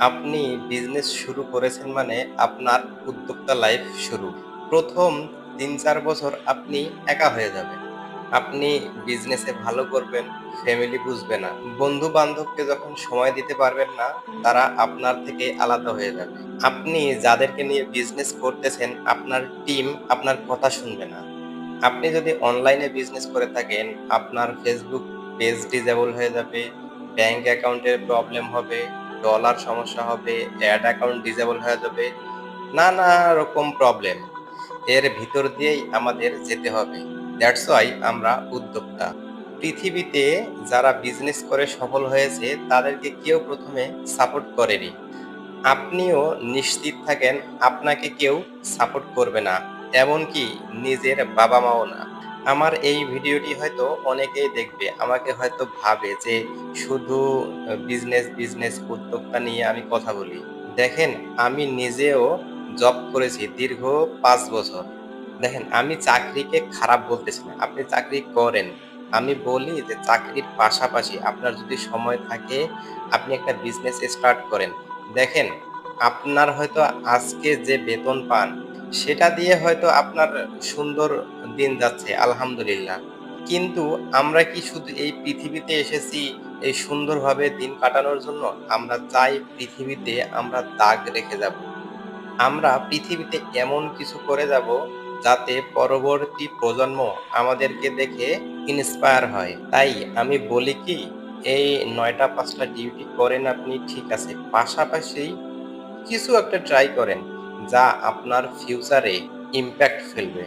আপনি বিজনেস শুরু করেছেন মানে আপনার উদ্যোক্তা লাইফ শুরু। প্রথম ৩-৪ বছর আপনি একা হয়ে যাবেন। আপনি বিজনেসে ভালো করবেন, ফ্যামিলি বুঝবে না। বন্ধু-বান্ধবকে যখন সময় দিতে পারবেন না, তারা আপনার থেকে আলাদা হয়ে যাবে। আপনি যাদেরকে নিয়ে বিজনেস করতেছেন, আপনার টিম আপনার কথা শুনবে না। আপনি যদি অনলাইনে বিজনেস করে থাকেন, আপনার ফেসবুক পেজ ডিসেবল হয়ে যাবে, ব্যাংক অ্যাকাউন্টের প্রবলেম হবে, ডলার সমস্যা হবে, অ্যাড অ্যাকাউন্ট ডিসেবল হয়ে যাবে, নানা রকম প্রবলেম। এর ভিতর দিয়েই আমাদের যেতে হবে। দ্যাটস ওয়াই আমরা উদ্যোক্তা। পৃথিবীতে যারা বিজনেস করে সফল হয়েছে, তাদেরকে কেউ প্রথমে সাপোর্ট করেনি। আপনিও নিশ্চিত থাকেন আপনাকে কেউ সাপোর্ট করবে না। এমনকি নিজের বাবা-মাও না। আমার এই ভিডিওটি হয়তো অনেকেই দেখবে। আমাকে হয়তো ভাবে যে শুধু বিজনেস, বিজনেস উদ্যোক্তা নিয়ে আমি কথা বলি। দেখেন আমি নিজেও জব করেছি দীর্ঘ পাঁচ বছর। দেখেন আমি চাকরিকে খারাপ বলতেছি না। আপনি চাকরি করেন। আমি বলি যে চাকরির পাশাপাশি আপনার যদি সময় থাকে, আপনি একটা বিজনেস স্টার্ট করেন। দেখেন আপনার হয়তো আজকে যে বেতন পান, সেটা দিয়ে হয়তো আপনার সুন্দর দিন যাচ্ছে আলহামদুলিল্লাহ। কিন্তু আমরা কি শুধু এই পৃথিবীতে এসেছি এই সুন্দরভাবে দিন কাটানোর জন্য? আমরা চাই পৃথিবীতে আমরা দাগ রেখে যাব। আমরা পৃথিবীতে এমন কিছু করে যাব, যাতে পরবর্তী প্রজন্ম আমাদেরকে দেখে ইন্সপায়ার হয়। তাই আমি বলি কি, এই ৯টা ৫টা ডিউটি করেন আপনি ঠিক আছে। পাশাপাশি কিছু একটা ট্রাই করেন, যা আপনার ফিউচারে ইমপ্যাক্ট ফেলবে।